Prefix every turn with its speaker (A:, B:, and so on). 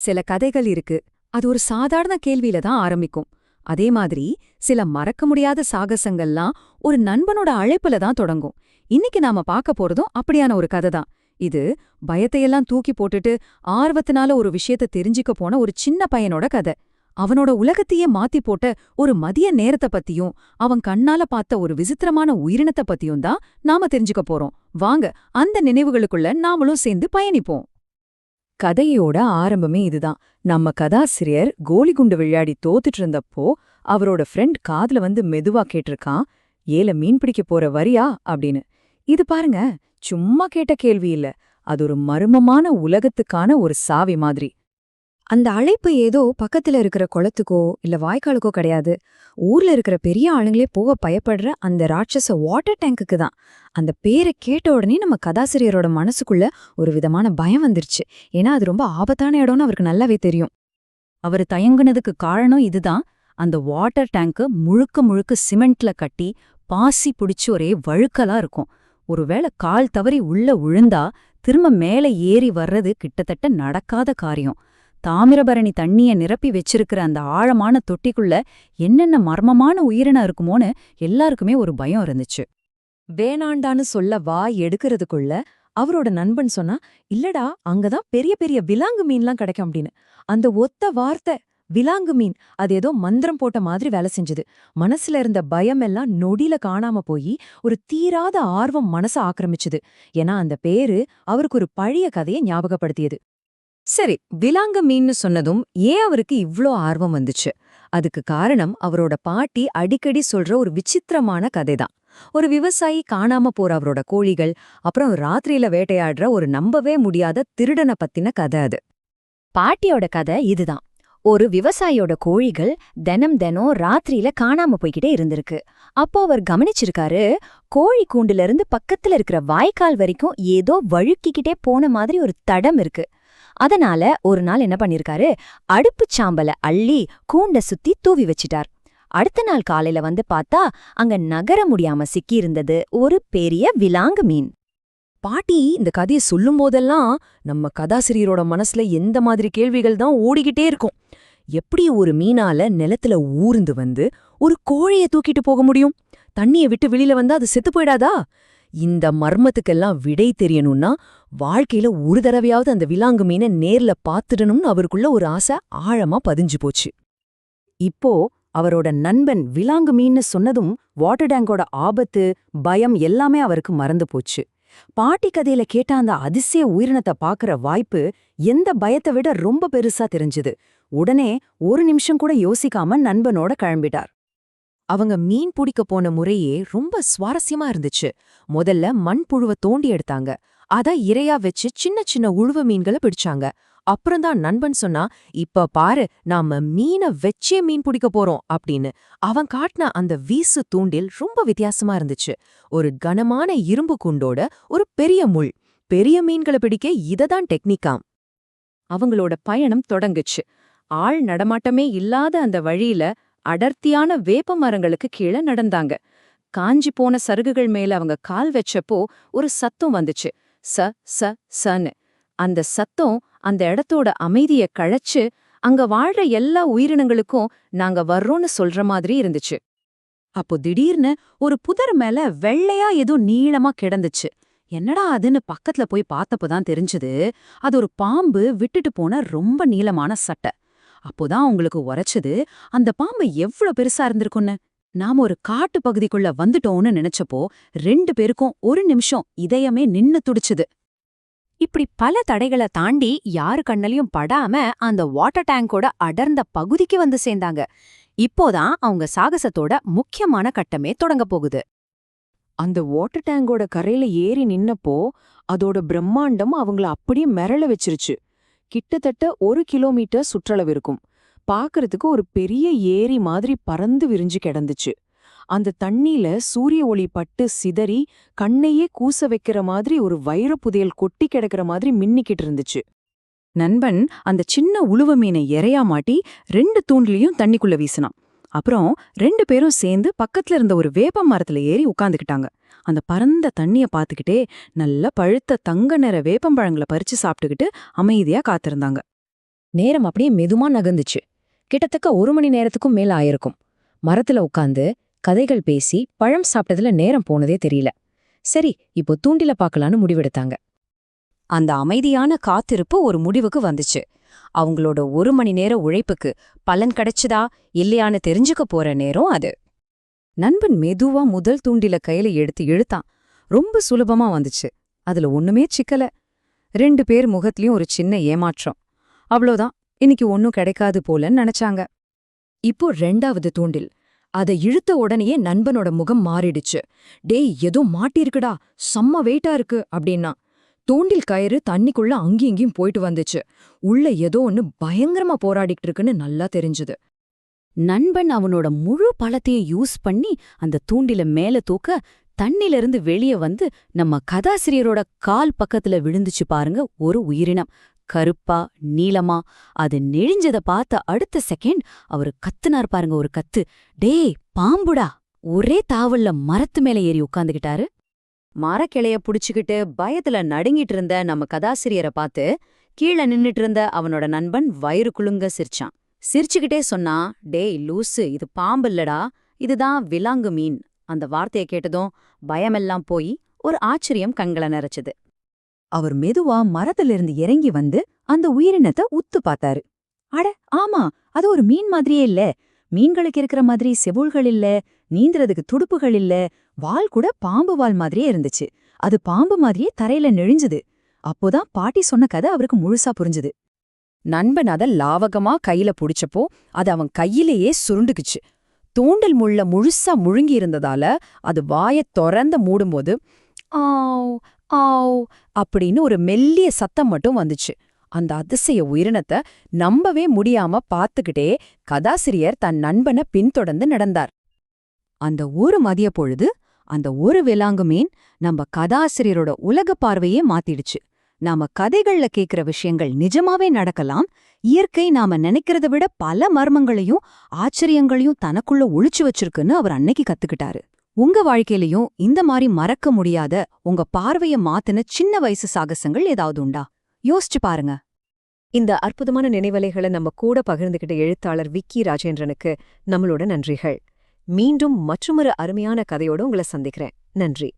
A: சில கதைகள் இருக்கு. அது ஒரு சாதாரண கேள்வியில தான் ஆரம்பிக்கும். அதே மாதிரி சில மறக்க முடியாத சாகசங்கள்லாம் ஒரு நண்பனோட அழைப்புல தான் தொடங்கும். இன்னைக்கு நாம பார்க்க போறதும் அப்படியான ஒரு கதை தான். இது பயத்தையெல்லாம் தூக்கி போட்டுட்டு ஆர்வத்தினால ஒரு விஷயத்த தெரிஞ்சுக்க போன ஒரு சின்ன பையனோட கதை. அவனோட உலகத்தையே மாத்தி போட்ட ஒரு மதிய நேரத்த பத்தியும் அவன் கண்ணால பார்த்த ஒரு விசித்திரமான உயிரினத்த பத்தியும் தான் நாம தெரிஞ்சுக்க போறோம். வாங்க அந்த நினைவுகளுக்குள்ள நாமளும் சேர்ந்து பயணிப்போம். கதையோட ஆரம்பமே இதுதான். நம்ம கதாசிரியர் கோலிகுண்டு விளையாடி தோத்துட்டு இருந்தப்போ அவரோட ஃப்ரெண்ட் காதுல வந்து மெதுவா கேட்டிருக்கான் ஏல மீன் பிடிக்க போற வரியா? அப்படின்னு. இது பாருங்க சும்மா கேட்ட கேள்வி இல்ல. அது ஒரு மர்மமான உலகத்துக்கான ஒரு சாவி மாதிரி.
B: அந்த அழைப்பு ஏதோ பக்கத்துல இருக்கிற குளத்துக்கோ இல்ல வாய்க்காலுக்கோ கிடையாது. ஊர்ல இருக்கிற பெரிய ஆளுங்களே போக பயப்படுற அந்த ராட்சச வாட்டர் டேங்குக்கு தான். அந்த பேரை கேட்ட உடனே நம்ம கதாசிரியரோட மனசுக்குள்ள ஒரு விதமான பயம் வந்துருச்சு. ஏன்னா அது ரொம்ப ஆபத்தான இடம்னு அவருக்கு நல்லாவே தெரியும்.
A: அவர் தயங்குனதுக்கு காரணம் இதுதான். அந்த வாட்டர் டேங்க் முழுக்க முழுக்க சிமெண்ட்ல கட்டி பாசி பிடிச்சு ஒரே வழுக்கலா இருக்கும். ஒருவேளை கால் தவறி உள்ள உழுந்தா திரும்ப மேலே ஏறி வர்றது கிட்டத்தட்ட நடக்காத காரியம். தாமிரபரணி தண்ணிய நிரப்பி வச்சிருக்கிற அந்த ஆழமான தொட்டிக்குள்ள என்னென்ன மர்மமான உயிரினம் இருக்குமோன்னு எல்லாருக்குமே ஒரு பயம் இருந்துச்சு.
B: வேணாண்டான்னு சொல்ல வாய் எடுக்கிறதுக்குள்ள அவரோட நண்பன் சொன்னா இல்லடா அங்கதான் பெரிய பெரிய விலாங்கு மீன்லாம் கிடைக்கும் அப்படின்னு. அந்த ஒத்த வார்த்தை விலாங்கு மீன் அது ஏதோ மந்திரம் போட்ட மாதிரி வேலை செஞ்சது. மனசுல இருந்த பயம் எல்லாம் நொடியில காணாம போய் ஒரு தீராத ஆர்வம் மனச ஆக்கிரமிச்சுது. ஏன்னா அந்த பேரு அவருக்கு ஒரு பழைய கதையை ஞாபகப்படுத்தியது. சரி விலாங்க மீன்னு சொன்னதும் ஏன் அவருக்கு இவ்ளோ ஆர்வம் வந்துச்சு? அதுக்கு காரணம் அவரோட பாட்டி அடிக்கடி சொல்ற ஒரு விசித்திரமான கதைதான். ஒரு விவசாயி காணாம போற அவரோட கோழிகள் அப்புறம் ராத்திரியில வேட்டையாடுற ஒரு நம்பவே முடியாத திருடனை பத்தின கதை அது. பாட்டியோட கதை இதுதான். ஒரு விவசாயியோட கோழிகள் தினம் தினம் ராத்திரியில காணாம போய்கிட்டே இருந்திருக்கு. அப்போ அவர் கவனிச்சிருக்காரு கோழி கூண்டுல இருந்து பக்கத்துல இருக்கிற வாய்க்கால் வரைக்கும் ஏதோ வழுக்கிக்கிட்டே போன மாதிரி ஒரு தடம் இருக்கு. அதனால ஒரு நாள் என்ன பண்ணிருக்காரு? அடுப்பு சாம்பல அள்ளி கூண்ட சுத்தி தூவி வச்சிட்டார். அடுத்த நாள் காலையில வந்து பார்த்தா அங்க நகர முடியாம சிக்கியிருந்தது ஒரு பெரிய விலாங்கு மீன். பாட்டி இந்த கதையை சொல்லும் போதெல்லாம் நம்ம கதாசிரியரோட மனசுல எந்த மாதிரி கேள்விகள் தான் ஓடிக்கிட்டே இருக்கும். எப்படி ஒரு மீனால நிலத்துல ஊர்ந்து வந்து ஒரு கோழைய தூக்கிட்டு போக முடியும்? தண்ணிய விட்டு வெளியில வந்தா அது செத்து போயிடாதா? இந்த மர்மத்துக்கெல்லாம் விடை தெரியணும்னா வாழ்க்கையில ஒரு தடவையாவது அந்த விலாங்கு மீனை நேர்ல பாத்துடணும்னு அவருக்குள்ள ஒரு ஆசை ஆழமா பதிஞ்சு போச்சு. இப்போ அவரோட நண்பன் விலாங்கு மீன்னு சொன்னதும் வாட்டர் டேங்கோட ஆபத்து பயம் எல்லாமே அவருக்கு மறந்து போச்சு. பாட்டி கதையில கேட்ட அந்த அதிசய உயிரினத்தை பாக்குற வாய்ப்பு எந்த பயத்தை விட ரொம்ப பெருசா தெரிஞ்சது. உடனே ஒரு நிமிஷம் கூட யோசிக்காம நண்பனோட கிளம்பிட்டார். அவங்க மீன் பிடிக்க போன முறையே ரொம்ப சுவாரஸ்யமா இருந்துச்சு. முதல்ல மண்புழுவ தோண்டி எடுத்தாங்க. அத இரையா வச்சு சின்ன சின்ன உழுவ மீன்களை பிடிச்சாங்க. அப்புறம்தான் நண்பன் சொன்னா இப்ப பாரு நாம மீனை வச்சே மீன் பிடிக்க போறோம் அப்படின்னு. அவன் காட்டின அந்த வீசு தூண்டில் ரொம்ப வித்தியாசமா இருந்துச்சு. ஒரு கனமான இரும்பு குண்டோட ஒரு பெரிய முள். பெரிய மீன்களை பிடிக்க இததான் டெக்னிக்காம் அவங்களோட பயணம் தொடங்குச்சு. ஆள் நடமாட்டமே இல்லாத அந்த வழியில அடர்த்தியான வேப்ப மரங்களுக்கு கீழே நடந்தாங்க. காஞ்சி போன சருகுகள் மேல அவங்க கால் வச்சப்போ ஒரு சத்தம் வந்துச்சு. ச ச சன்னு. அந்த சத்தம் அந்த இடத்தோட அமைதிய கழைச்சு அங்க வாழ்ற எல்லா உயிரினங்களுக்கும் நாங்க வர்றோம்னு சொல்ற மாதிரி இருந்துச்சு. அப்போ திடீர்னு ஒரு புதர் மேல வெள்ளையா ஏதோ நீளமா கிடந்துச்சு. என்னடா அதுன்னு பக்கத்துல போய் பார்த்தப்போதான் தெரிஞ்சது. அது ஒரு பாம்பு விட்டுட்டு போன ரொம்ப நீளமான சட்டை. அப்போதான் உங்களுக்கு உரைச்சது அந்த பாம்பு எவ்ளோ பெருசா இருந்திருக்குன்னு நாம ஒரு காட்டு பகுதிக்குள்ள வந்துட்டோம்னு நினைச்சப்போ ரெண்டு பேருக்கும் ஒரு நிமிஷம் இதயமே நின்னு துடிச்சுது. இப்படி பல தடைகளை தாண்டி யாரு கண்ணலையும் படாம அந்த வாட்டர் டேங்கோட அடர்ந்த பகுதிக்கு வந்து சேர்ந்தாங்க. இப்போதான் அவங்க சாகசத்தோட முக்கியமான கட்டமே தொடங்க போகுது. அந்த வாட்டர் டேங்கோட கரையில ஏறி நின்னப்போ அதோட பிரம்மாண்டம் அவங்கள அப்படியே மிரள வச்சிருச்சு. கிட்டத்தட்ட ஒரு கிலோமீட்டர் சுற்றளவு இருக்கும் பாக்குறதுக்கு ஒரு பெரிய ஏரி மாதிரி பறந்து விரிஞ்சு கிடந்துச்சு. அந்த தண்ணியில சூரிய ஒளி பட்டு சிதறி கண்ணையே கூச வைக்கிற மாதிரி ஒரு வைரப்புதையல் கொட்டி கிடக்கிற மாதிரி மின்னிக்கிட்டு இருந்துச்சு. நண்பன் அந்த சின்ன உழுவ மீனை எறையா மாட்டி ரெண்டு தூண்லயும் தண்ணிக்குள்ள வீசினான். அப்புறம் ரெண்டு பேரும் சேர்ந்து பக்கத்துல இருந்த ஒரு வேப்ப மரத்துல ஏறி உட்காந்துக்கிட்டாங்க அந்த பரந்த தண்ணிய பார்த்துக்கிட்டே நல்ல பழுத்த தங்க நிற வேப்பம்பழங்களை பறிச்சு சாப்பிட்டுக்கிட்டு அமைதியா காத்திருந்தாங்க. நேரம் அப்படியே மெதுமா நகர்ந்துச்சு. கிட்டத்தக்க ஒரு மணி நேரத்துக்கும் மேல ஆயிருக்கும். மரத்துல உட்காந்து கதைகள் பேசி பழம் சாப்பிட்டதுல நேரம் போனதே தெரியல. சரி இப்போ தூண்டில பார்க்கலான்னு முடிவெடுத்தாங்க.
A: அந்த அமைதியான காத்திருப்பு ஒரு முடிவுக்கு வந்துச்சு. அவங்களோட ஒரு மணி நேர உழைப்புக்கு பலன் கிடைச்சதா இல்லையான்னு தெரிஞ்சுக்க போற நேரம் அது. நண்பன் மெதுவா முதல் தூண்டில கையில எடுத்து இழுத்தான். ரொம்ப சுலபமா வந்துச்சு. அதுல ஒண்ணுமே சிக்கல. ரெண்டு பேர் முகத்திலயும் ஒரு சின்ன ஏமாற்றம். அவ்வளோதான் இன்னைக்கு ஒன்னும் கிடைக்காது போலன்னு நினைச்சாங்க. இப்போ ரெண்டாவது தூண்டில். அத இழுத்த உடனேயே நண்பனோட முகம் மாறிடுச்சு. டேய் ஏதோ மாட்டிருக்குடா. செம்ம வெயிட்டா இருக்கு. அப்படின்னா தூண்டில் கயிறு தண்ணிக்குள்ள அங்கேயும் இங்கேயும் போயிட்டு வந்துச்சு. உள்ள ஏதோ ஒன்னு பயங்கரமா போராடிட்டு இருக்குன்னு நல்லா தெரிஞ்சது. நண்பன் அவனோட முழு பழத்தையும் யூஸ் பண்ணி அந்த தூண்டில மேல தூக்க தண்ணிலிருந்து வெளிய வந்து நம்ம கதாசிரியரோட கால் பக்கத்துல விழுந்துச்சு பாருங்க ஒரு உயிரினம். கருப்பா நீளமா அது நெழிஞ்சத பார்த்த அடுத்த செகண்ட் அவரு கத்துனார் பாருங்க ஒரு கத்து. டேய் பாம்புடா. ஒரே தாவல்ல மரத்து மேல ஏறி உட்காந்துகிட்டாரு மரக்கிளைய புடிச்சுக்கிட்டு பயத்துல நடுங்கிட்டு இருந்த நம்ம கதாசிரியரை பார்த்து கீழே நின்னுட்டு இருந்த அவனோட நண்பன் வயிறு குலுங்க சிரிச்சான். சிரிச்சுக்கிட்டே சொன்னா டேய் லூசு இது பாம்பு இல்லடா இதுதான் விலாங்கு மீன். அந்த வார்த்தைய கேட்டதும் பயமெல்லாம் போய் ஒரு ஆச்சரியம் கண்களை நிறைச்சது. அவர் மெதுவா மரத்திலிருந்து இறங்கி வந்து அந்த உயிரினத்தை உத்து பார்த்தாரு அட ஆமா அது ஒரு மீன் மாதிரியே இல்ல. மீன்களுக்கு இருக்கிற மாதிரி செவுள்கள் இல்ல. நீந்துறதுக்கு துடுப்புகள் இல்ல. வால் கூட பாம்பு வால் மாதிரியே இருந்துச்சு. அது பாம்பு மாதிரியே தரையில நெழிஞ்சுது. அப்போதான் பாட்டி சொன்ன கதை அவருக்கு முழுசா புரிஞ்சுது. நண்பன் அத லாவகமா கையில புடிச்சப்போ அது அவன் கையிலேயே சுருண்டுக்குச்சு. தூண்டல் முள்ள முழுசா முழுங்கி இருந்ததால அது வாயத் தொறந்த மூடும்போது ஆவ் ஆவ் அப்படின்னு ஒரு மெல்லிய சத்தம் மட்டும் வந்துச்சு. அந்த அதிசய உயிரினத்தை நம்பவே முடியாம பார்த்துக்கிட்டே கதாசிரியர் தன் நண்பனை பின்தொடர்ந்து நடந்தார். அந்த ஒரு மதிய பொழுது அந்த ஒரு விலாங்கு மீன் நம்ம கதாசிரியரோட உலக பார்வையே மாத்திடுச்சு. நாம கதைகள்ல கேக்குற விஷயங்கள் நிஜமாவே நடக்கலாம். இயற்கை நாம நினைக்கிறத விட பல மர்மங்களையும் ஆச்சரியங்களையும் தனக்குள்ள ஒளிச்சு வச்சிருக்குன்னு அவர் அன்னைக்கு கத்துக்கிட்டாரு. உங்க வாழ்க்கையிலயும் இந்த மாதிரி மறக்க முடியாத உங்க பார்வைய மாத்தின சின்ன வயசு சாகசங்கள் ஏதாவது உண்டா? யோசிச்சு பாருங்க. இந்த அற்புதமான நினைவலைகளை நம்ம கூட பகிர்ந்துகிட்ட எழுத்தாளர் விக்கி ராஜேந்திரனுக்கு நம்மளோட நன்றிகள். மீண்டும் மற்றுமொரு அருமையான கதையோட உங்களை சந்திக்கிறேன். நன்றி.